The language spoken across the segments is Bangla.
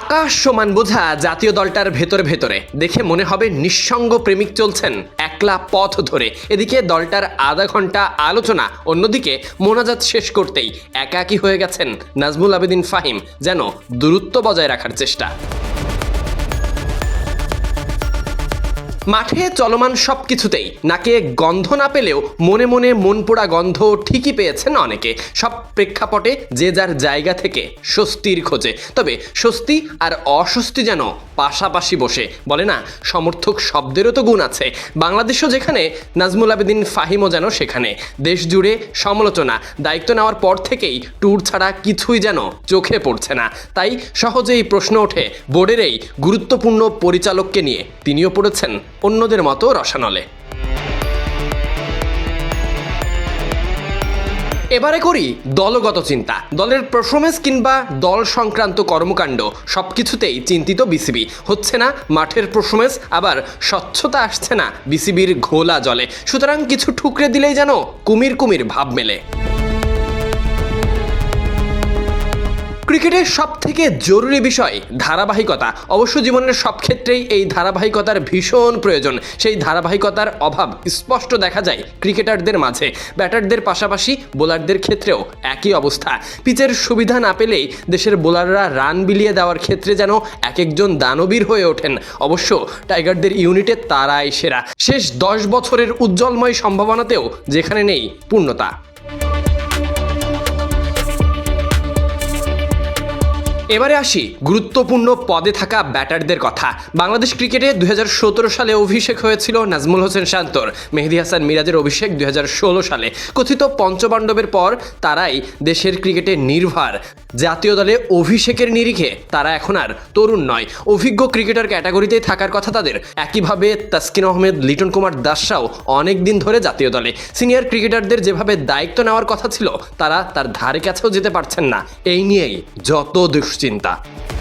আকাশ সমান বোঝা জাতীয় দলটার ভেতরে ভেতরে। দেখে মনে হবে নিঃসঙ্গ প্রেমিক চলছেন একলা পথ ধরে। এদিকে দলটার আধা ঘণ্টা আলোচনা, অন্যদিকে মোনাজাত শেষ করতেই একাকী হয়ে গেছেন নাজমুল আবেদিন ফাহিম, যেন দূরত্ব বজায় রাখার চেষ্টা। মাঠে চলমান সব কিছুতেই নাকে গন্ধ না পেলেও মনে মনে মন পোড়া গন্ধ ঠিকই পেয়েছেন অনেকে। সব প্রেক্ষাপটে যে যার জায়গা থেকে স্বস্তির খোঁজে। তবে স্বস্তি আর অস্বস্তি যেন পাশাপাশি বসে। বলে না, সমর্থক শব্দেরও তো গুণ আছে। বাংলাদেশও যেখানে, নাজমুল আবেদিন ফাহিমও যেন সেখানে। দেশ জুড়ে সমালোচনা, দায়িত্ব নেওয়ার পর থেকেই ট্যুর ছাড়া কিছুই যেন চোখে পড়ছে না। তাই সহজেই প্রশ্ন ওঠে বোর্ডের এই গুরুত্বপূর্ণ পরিচালককে নিয়ে। তিনিও পড়েছেন অন্যদের মতো রসানলে। এবারে করি দলগত চিন্তা। দলের পারফরমেন্স কিংবা দল সংক্রান্ত কর্মকাণ্ড, সবকিছুতেই চিন্তিত বিসিবি। হচ্ছে না মাঠের পারফরমেন্স আবার স্বচ্ছতা আসছে না বিসিবির ঘোলা জলে। সুতরাং কিছু ঠুকরে দিলেই যেন কুমির কুমির ভাব মেলে। ক্রিকেটের সব থেকে জরুরি বিষয় ধারাবাহিকতা। অবশ্য জীবনের সব ক্ষেত্রেই এই ধারাবাহিকতার ভীষণ প্রয়োজন। সেই ধারাবাহিকতার অভাব স্পষ্ট দেখা যায় ক্রিকেটারদের মাঝে। ব্যাটারদের পাশাপাশি বোলারদের ক্ষেত্রেও একই অবস্থা। পিচের সুবিধা না পেলেই দেশের বোলাররা রান বিলিয়ে দেওয়ার ক্ষেত্রে যেন এক একজন দানবীর হয়ে ওঠেন। অবশ্য টাইগারদের ইউনিটে তারাই সেরা। শেষ দশ বছরের উজ্জ্বলময় সম্ভাবনাতেও যেখানে নেই পূর্ণতা। এবারে আসি গুরুত্বপূর্ণ পদে থাকা ব্যাটারদের কথা। বাংলাদেশ ক্রিকেটে দুই হাজার সতেরো সালে অভিষেক হয়েছিল নাজমুল হোসেন শান্তর। মেহেদি হাসান মিরাজের অভিষেক দুই হাজার ষোলো সালে। কথিত পঞ্চপাণ্ডবের পর তারাই দেশের ক্রিকেটে নির্ভার। জাতীয় দলে অভিষেকের নিরিখে তারা এখন আর তরুণ নয়। অভিজ্ঞ ক্রিকেটার ক্যাটাগরিতেই থাকার কথা তাদের। একইভাবে তাসকিন আহমেদ, লিটন কুমার দাসরাও অনেক দিন ধরে জাতীয় দলে। সিনিয়র ক্রিকেটারদের যেভাবে দায়িত্ব নেওয়ার কথা ছিল, তারা তার ধারে কাছেও যেতে পারছেন না। এই নিয়েই যত দুশ্চিন্তা 信的。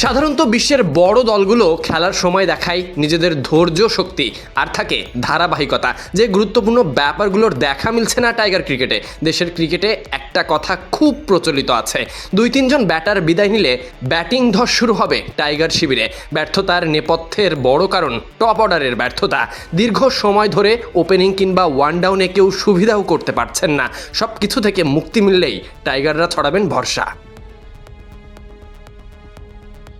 সাধারণত বিশ্বের বড় দলগুলো খেলার সময় দেখায় নিজেদের ধৈর্য শক্তি আর থাকে ধারাবাহিকতা। যে গুরুত্বপূর্ণ ব্যাপারগুলোর দেখা মিলছে না টাইগার ক্রিকেটে, দেশের ক্রিকেটে একটা কথা খুব প্রচলিত আছে। দুই তিনজন ব্যাটার বিদায় নিলে ব্যাটিং ধস শুরু হবে টাইগার শিবিরে। ব্যর্থতার নেপথ্যের বড় কারণ টপ অর্ডারের ব্যর্থতা। দীর্ঘ সময় ধরে ওপেনিং কিংবা ওয়ান ডাউনে কেউ সুবিধাও করতে পারছেন না। সব কিছু থেকে মুক্তি মিললেই টাইগাররা ছড়াবেন ভরসা।